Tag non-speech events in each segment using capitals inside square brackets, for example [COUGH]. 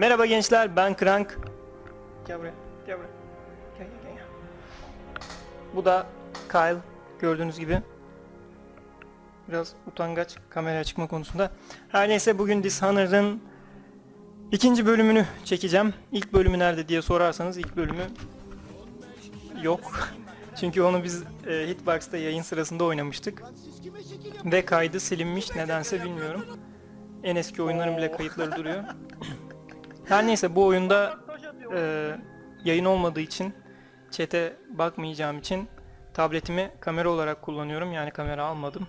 Merhaba gençler, ben Krank. Gel buraya, gel buraya. Gel, gel, gel. Bu da Kyle, gördüğünüz gibi. Biraz utangaç kameraya çıkma konusunda. Her neyse bugün Dishonored'ın ikinci bölümünü çekeceğim. İlk bölümü nerede diye sorarsanız ilk bölümü yok. [LAUGHS] Çünkü onu biz e, Hitbox'ta yayın sırasında oynamıştık. Ve kaydı silinmiş nedense bilmiyorum. En eski oyunların bile kayıtları duruyor. [LAUGHS] Her neyse bu oyunda e, yayın olmadığı için chat'e bakmayacağım için tabletimi kamera olarak kullanıyorum. Yani kamera almadım.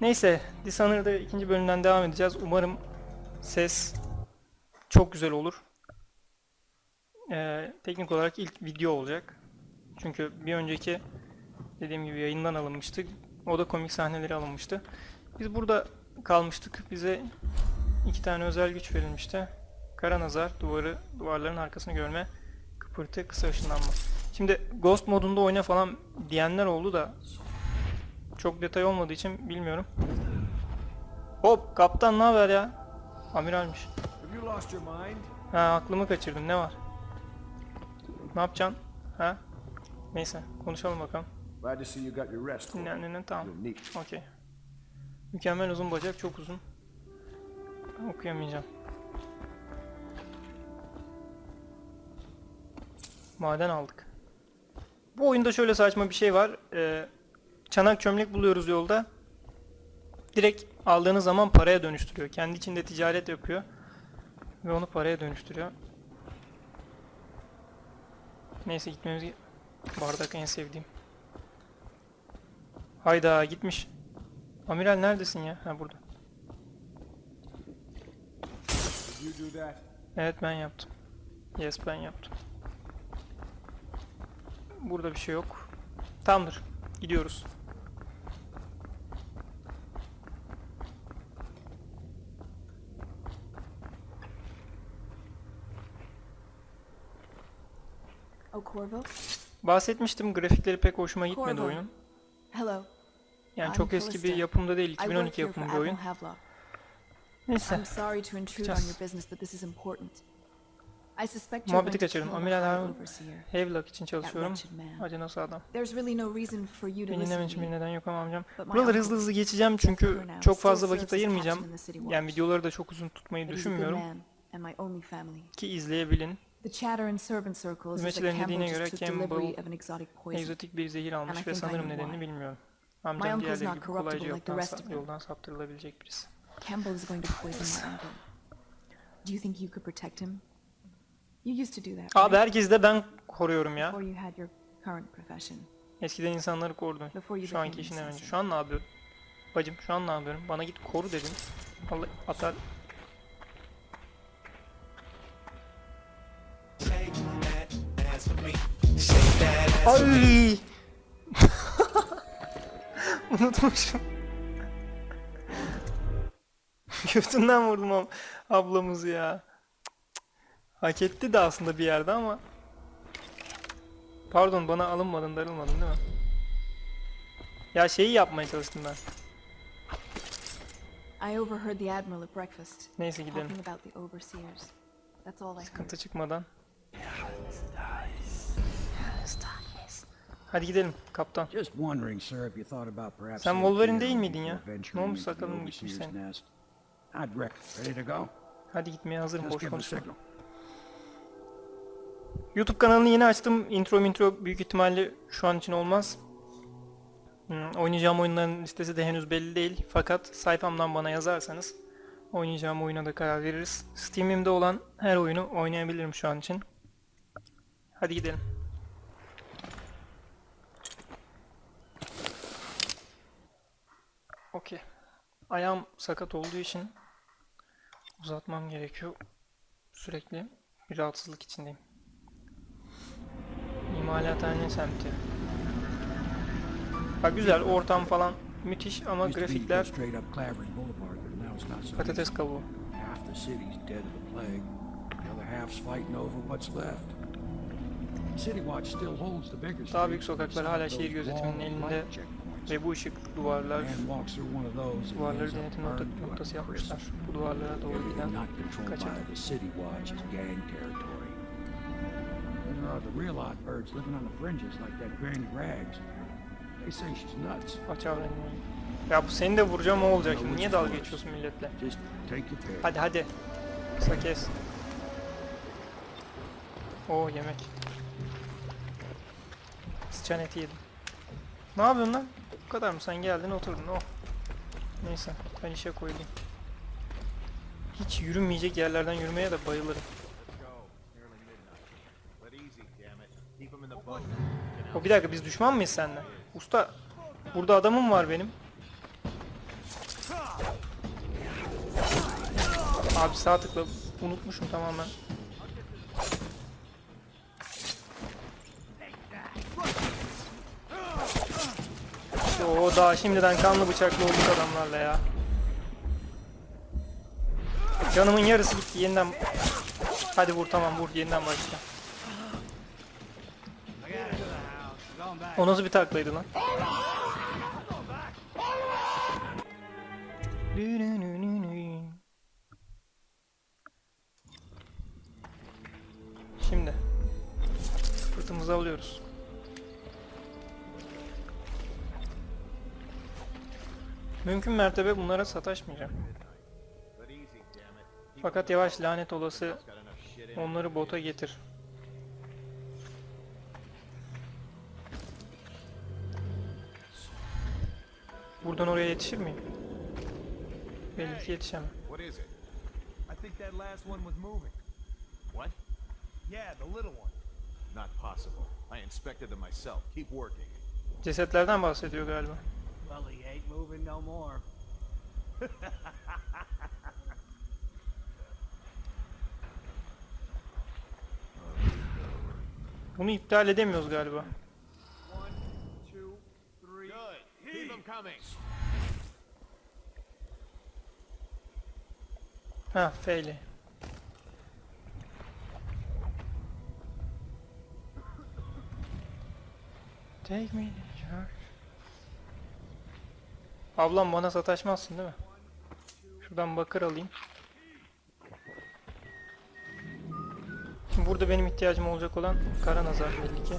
Neyse Dishonored'da ikinci bölümden devam edeceğiz. Umarım ses çok güzel olur. E, teknik olarak ilk video olacak. Çünkü bir önceki dediğim gibi yayından alınmıştı. O da komik sahneleri alınmıştı. Biz burada kalmıştık. Bize iki tane özel güç verilmişti. Kara nazar, duvarı, duvarların arkasını görme, kıpırtı, kısa ışınlanma. Şimdi Ghost modunda oyna falan diyenler oldu da çok detay olmadığı için bilmiyorum. Hop kaptan ne haber ya? Amiralmiş. Ha aklımı kaçırdım ne var? Ne yapacaksın? Ha? Neyse konuşalım bakalım. Ne tamam. Okey. Mükemmel uzun bacak çok uzun. Okuyamayacağım. Maden aldık. Bu oyunda şöyle saçma bir şey var. Ee, çanak çömlek buluyoruz yolda. Direkt aldığınız zaman paraya dönüştürüyor. Kendi içinde ticaret yapıyor. Ve onu paraya dönüştürüyor. Neyse gitmemiz... Bardak en sevdiğim. Hayda gitmiş. Amiral neredesin ya? Ha burada. Evet ben yaptım. Yes ben yaptım. Burada bir şey yok. Tamamdır. Gidiyoruz. Oh? Bahsetmiştim grafikleri pek hoşuma gitmedi oyunun. Hello. Yani çok eski bir yapımda değil. I work 2012 here for yapımı bir oyun. Neyse. I'm sorry to intrude on Just- your business, but this is important. Muhabbeti kaçırdım. Amiral Harun. Havelock için çalışıyorum. man. Ajanası adam. Beni to için bir neden yok ama amcam. Buraları hızlı hızlı geçeceğim çünkü çok fazla vakit ayırmayacağım. Yani videoları da çok uzun tutmayı düşünmüyorum. Ki izleyebilin. Hizmetçilerin dediğine göre Campbell. Egzotik bir zehir almış ve sanırım nedenini bilmiyorum. Amcam diğerleri gibi kolayca yoldan, yoldan saptırılabilecek birisi. Campbell is going to poison my uncle. Do you think you could protect him? You used to do that, Abi herkesi de ben koruyorum ya. Before you had your current profession. Eskiden insanları you Şu anki önce. assassin. Şu an ne yapıyorum? Bacım şu an ne yapıyorum? Bana git koru dedin. Vallahi atar. Ay! [LAUGHS] Unutmuşum. Götünden vurdum am- ablamızı ya. Hak etti de aslında bir yerde ama. Pardon bana alınmadın darılmadın değil mi? Ya şeyi yapmaya çalıştım ben. I overheard the admiral at breakfast Neyse gidelim. about the overseers. That's all I heard. Sıkıntı çıkmadan. Hadi gidelim kaptan. Just wondering, sir, if you thought about perhaps. Sen Wolverine değil miydin ya? Ne olmuş sakalın gitmiş senin? nest. I'd reckon. Ready to go? Hadi gitmeye hazırım boş konuşma. YouTube kanalını yeni açtım. Intro intro büyük ihtimalle şu an için olmaz. Hmm, oynayacağım oyunların listesi de henüz belli değil. Fakat sayfamdan bana yazarsanız oynayacağım oyuna da karar veririz. Steam'imde olan her oyunu oynayabilirim şu an için. Hadi gidelim. Okey. Ayağım sakat olduğu için uzatmam gerekiyor. Sürekli bir rahatsızlık içindeyim. İmalathane semti. Ha güzel ortam falan müthiş ama grafikler patates kabuğu. Daha büyük sokaklar hala şehir gözetiminin elinde. Ve bu ışık duvarlar, duvarları denetim nokta- noktası yapmışlar. Bu duvarlara doğru giden kaçak. Are the real odd birds living on the fringes like that Granny Rags. They say she's nuts. Açar beni. Ya bu seni de vuracağım o olacak şimdi. Niye dalga geçiyorsun milletle? Just take your pick. Hadi hadi. Kısa kes. Oo yemek. Sıçan eti yedim. Ne yapıyorsun lan? Bu kadar mı? Sen geldin oturdun. Oh. Neyse ben işe koyulayım. Hiç yürünmeyecek yerlerden yürümeye de bayılırım. O bir dakika biz düşman mıyız seninle? Usta burada adamım var benim. Abi sağ tıkla unutmuşum tamamen. Oo daha şimdiden kanlı bıçaklı olduk adamlarla ya. Canımın yarısı gitti yeniden. Hadi vur tamam vur yeniden başla. O nasıl bir taklaydı lan? Şimdi fırtımızı alıyoruz. Mümkün mertebe bunlara sataşmayacağım. Fakat yavaş lanet olası onları bota getir. Buradan oraya yetişir miyim? Belli ki yetişemem. What is it? I think that last one was moving. What? Yeah, the little one. Not possible. I inspected them myself. Keep working. Cesetlerden bahsediyor galiba. Well, he ain't moving no more. Bunu iptal edemiyoruz galiba. One, two, three. Good. Keep them coming. Ha F'li. Take me to church. Ablam bana sataşmazsın değil mi? Şuradan bakır alayım. Şimdi burada benim ihtiyacım olacak olan kara nazar belli ki.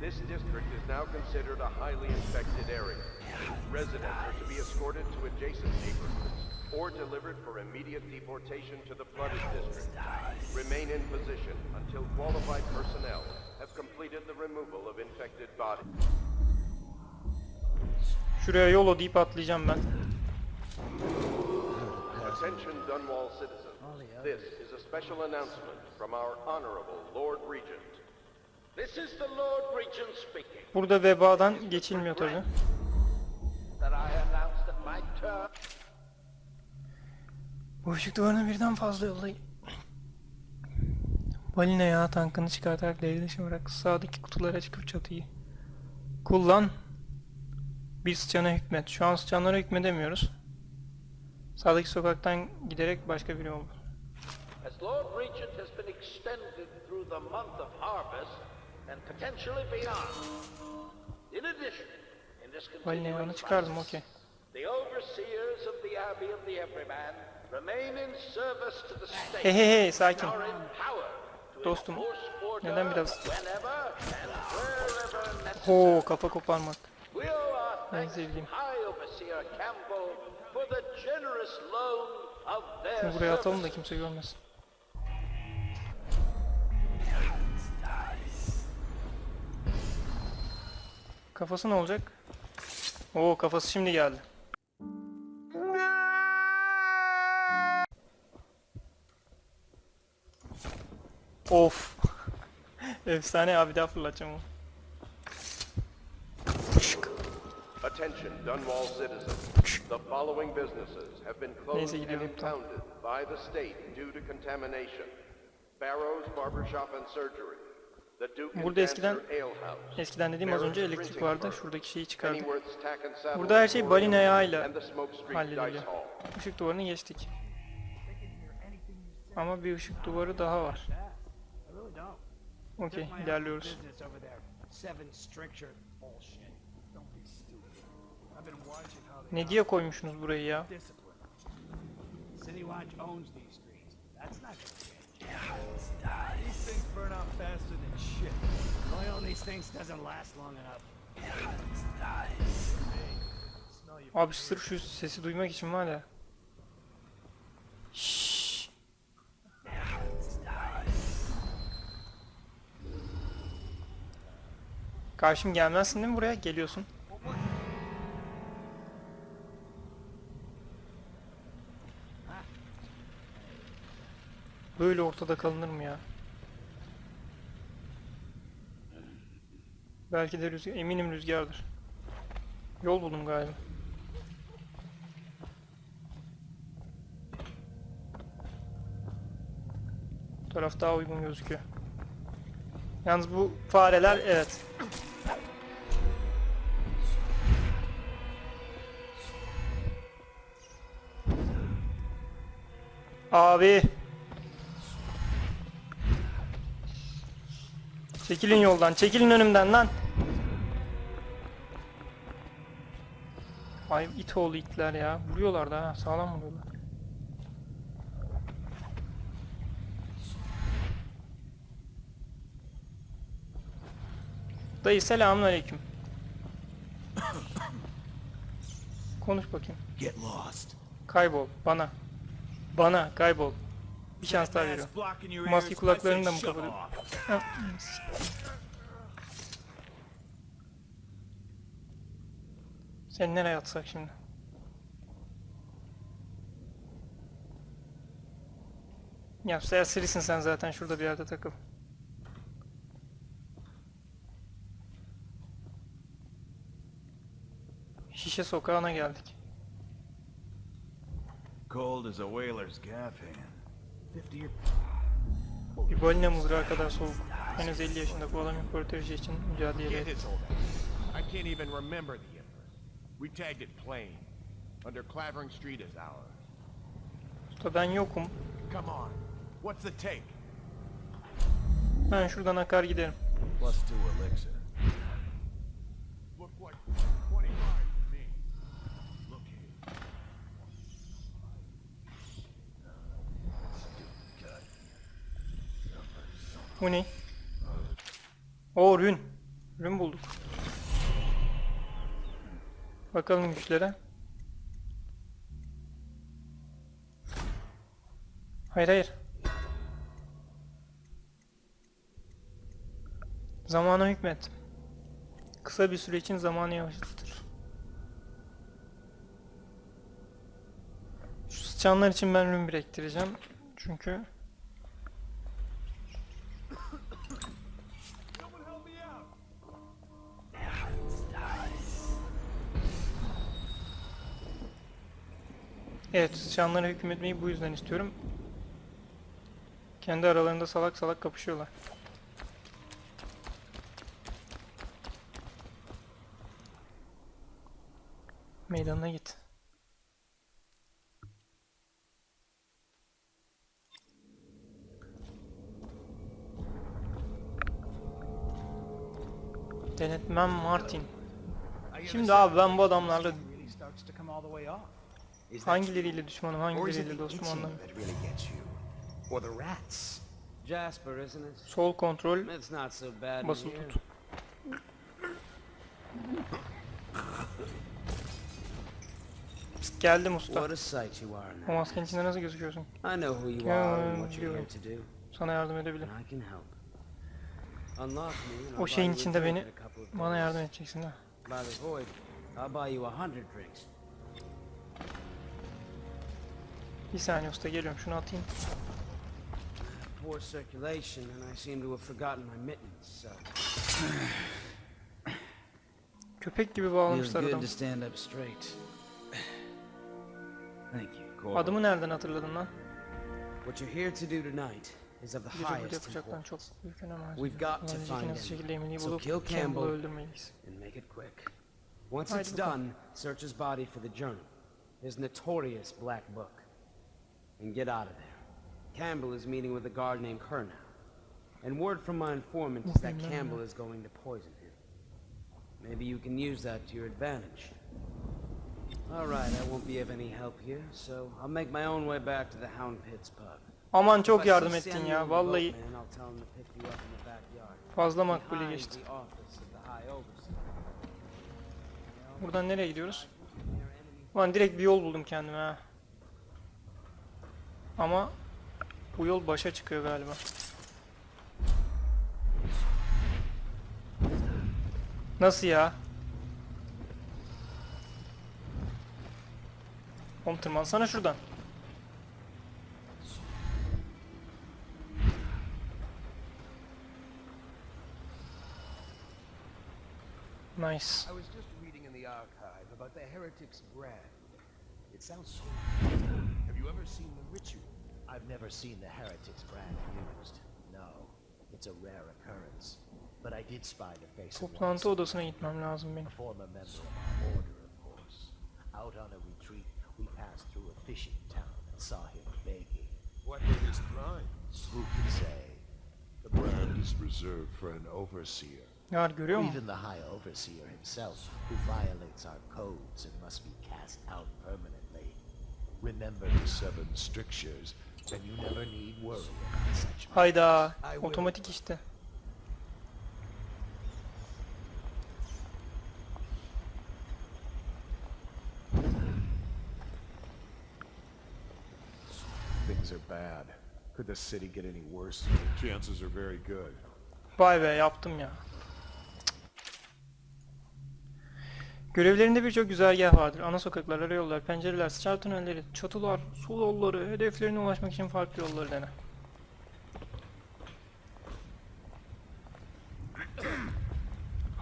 This district is now considered a highly infected area. Residents are to be escorted to adjacent neighborhoods or delivered for immediate deportation to the flooded district. Remain in position until qualified personnel have completed the removal of infected bodies. Şuraya yol deyip atlayacağım ben. Attention Dunwall citizens. This is a special announcement from our honorable Lord Regent. Burada vebadan geçilmiyor tabi. Bu ışık duvarına birden fazla yollayın. Balina yağı tankını çıkartarak devre dışı bırak. Sağdaki kutulara çıkıp çatıyı. Kullan. Bir sıçana hükmet. Şu an sıçanlara hükmedemiyoruz. Sağdaki sokaktan giderek başka biri olur. as Lord Regent has been extended through the month of harvest and potentially beyond. In addition, in this Balina continuing yağını çıkardım okey. the overseers of the Abbey of the Everyman remain in service to the state. Hey hey hey sakin. Dostum, neden biraz- whenever and wherever necessary. Ho kafa koparmak. We owe our thanks to sevdiğim. High Overseer Campbell for the generous loan of their Şunu buraya atalım da kimse görmesin. Kafası ne olacak? Oo kafası şimdi geldi. Of. [LAUGHS] Efsane abi daha fırlatacağım onu. Attention Dunwall citizens. The following businesses have been closed Neyse, and impounded by the state due to contamination. Barrows Barbershop and Surgery. Burada eskiden-. Eskiden dediğim az önce elektrik vardı. Şuradaki şeyi çıkardık. Burada her şey Store, balina yağıyla and the Smoke Street Dice hallediliyor. Hall. Işık duvarını geçtik. Ama bir ışık duvarı daha var. Okey ilerliyoruz. Ne diye koymuşsunuz burayı ya? discipline. City Watch owns these streets. That's not gonna change. These things burn out faster than shit. Oil these things doesn't last long enough. Abi sırf şu sesi duymak için var ya. Karşım gelmezsin değil mi buraya? Geliyorsun. Böyle ortada kalınır mı ya? Belki de rüzgar, eminim rüzgardır. Yol buldum galiba. Bu taraf daha uygun gözüküyor. Yalnız bu fareler evet. Abi. Çekilin yoldan, çekilin önümden lan. Ay it oğlu itler ya. Vuruyorlar da ha, sağlam vuruyorlar. Dayı selamünaleyküm. [COUGHS] Konuş bakayım. Get lost. Kaybol bana. Bana kaybol. Bir şans daha veriyorum. Maske kulaklarını da mı shut Seni nereye atsak şimdi? Ya serserisin sen zaten şurada bir yerde takıl. Şişe sokağına geldik. Cold as a whaler's gaff hand. 50 year Bir balina mızrağı kadar soğuk. Henüz 50 yaşında bu adam imparatoriçe için mücadele etti. I can't even remember the. We tagged it plain. Under Clavering Street is ours. Usta ben yokum. Come on. What's the take? Ben şuradan akar giderim. plus two elixir. Look like 25 to me. Look here. Bu ne? Oo rün. Rün Bakalım güçlere. Hayır hayır. Zamana hükmet. Kısa bir süre için zamanı yavaşlatır. Şu sıçanlar için ben rün biriktireceğim. Çünkü Evet, sıçanlara hükmetmeyi bu yüzden istiyorum. Kendi aralarında salak salak kapışıyorlar. Meydanına git. Denetmem Martin. Şimdi abi ben bu adamlarla Really starts to come all the way off. Hangileriyle düşmanım, hangileriyle dostum anlamıyorum. isn't it? Sol kontrol, basılı tut. Geldim usta. O maskenin içinde nasıl gözüküyorsun? Do, Sana yardım edebilir. and I can help. Unlock me, and I'll O buy şeyin you a içinde beni bana yardım edeceksin ha. Bir saniye usta geliyorum şunu atayım. Poor circulation, and I seem to have forgotten my mittens, so... Köpek gibi bağlamışlar good adamı. to stand up straight. Thank you. Adımı nereden hatırladın lan? What you're here to do tonight is of the highest importance. We've got to find him. So kill Campbell. and make it quick. Once it's done, search his body for the journal, his notorious black book, and get out of there. Campbell is meeting with a guard named Kernow, and word from my informant is that Campbell is going to poison him. Maybe you can use that to your advantage. All right, I won't be of any help here, so I'll make my own way back to the Hound Pits pub. Aman çok yardım ettin ya. Vallahi fazla makbule geçti. Buradan nereye gidiyoruz? Ulan direkt bir yol buldum kendime ha. Ama bu yol başa çıkıyor galiba. Nasıl ya? Oğlum tırmansana şuradan. Nice. I was just reading in the archive about the heretic's brand. It sounds so. Have you ever seen the ritual? I've never seen the heretic's brand used. No, it's a rare occurrence. But I did spy the face of one Toplantı odasına gitmem lazım benim. a former member of our order, of course. Out on a retreat, we passed through a fishing town and saw him begging. What were his crimes? Who can say? The brand is reserved for an overseer. Yar görüyor musun? Even the High Overseer himself, who violates our codes and must be cast out permanently. Remember the seven strictures, then you never need worry about such matters. Hayda. Otomatik işte. Things are bad. Could the city get any worse? Chances are very good. Vay be yaptım ya. Görevlerinde birçok güzergah vardır. Ana sokaklar, ara yollar, pencereler, sıçar tünelleri, çatılar, su yolları, hedeflerine ulaşmak için farklı yolları dene.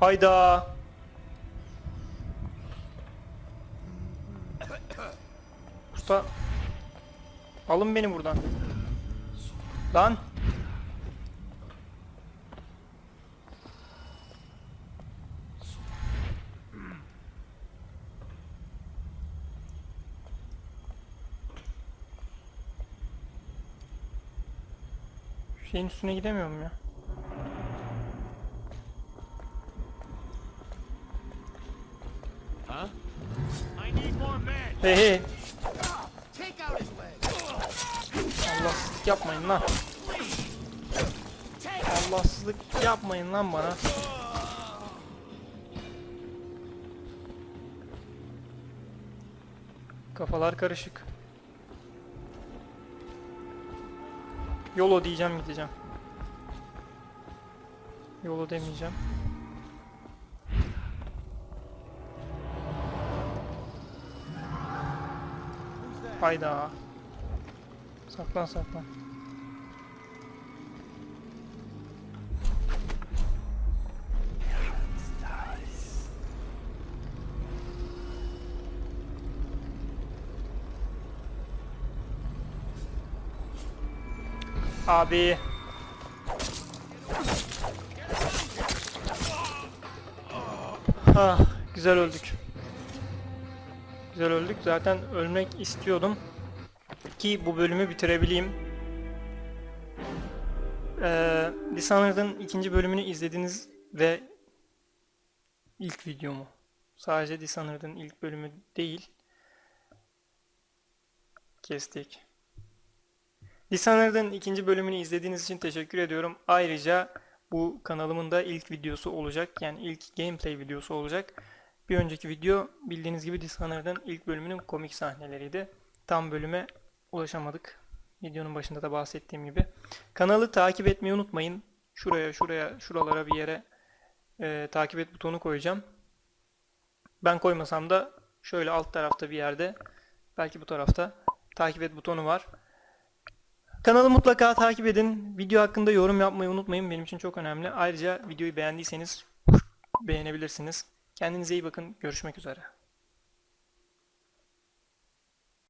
Hayda. Usta. Alın beni buradan. Lan. Şeyin üstüne gidemiyorum ya. Hey hey. Allahsızlık yapmayın lan. Allahsızlık yapmayın lan bana. Kafalar karışık. Yolo diyeceğim gideceğim. Yolo demeyeceğim. Hayda. Saklan saklan. Abi. Ah, güzel öldük. Güzel öldük. Zaten ölmek istiyordum ki bu bölümü bitirebileyim. Ee, Dishonored'ın ikinci bölümünü izlediniz ve ilk videomu. Sadece Dishonored'ın ilk bölümü değil. Kestik. Dishonored'ın ikinci bölümünü izlediğiniz için teşekkür ediyorum. Ayrıca bu kanalımın da ilk videosu olacak. Yani ilk gameplay videosu olacak. Bir önceki video bildiğiniz gibi Dishonored'ın ilk bölümünün komik sahneleriydi. Tam bölüme ulaşamadık. Videonun başında da bahsettiğim gibi. Kanalı takip etmeyi unutmayın. Şuraya, şuraya, şuralara bir yere e, takip et butonu koyacağım. Ben koymasam da şöyle alt tarafta bir yerde, belki bu tarafta takip et butonu var. Kanalı mutlaka takip edin. Video hakkında yorum yapmayı unutmayın. Benim için çok önemli. Ayrıca videoyu beğendiyseniz beğenebilirsiniz. Kendinize iyi bakın. Görüşmek üzere.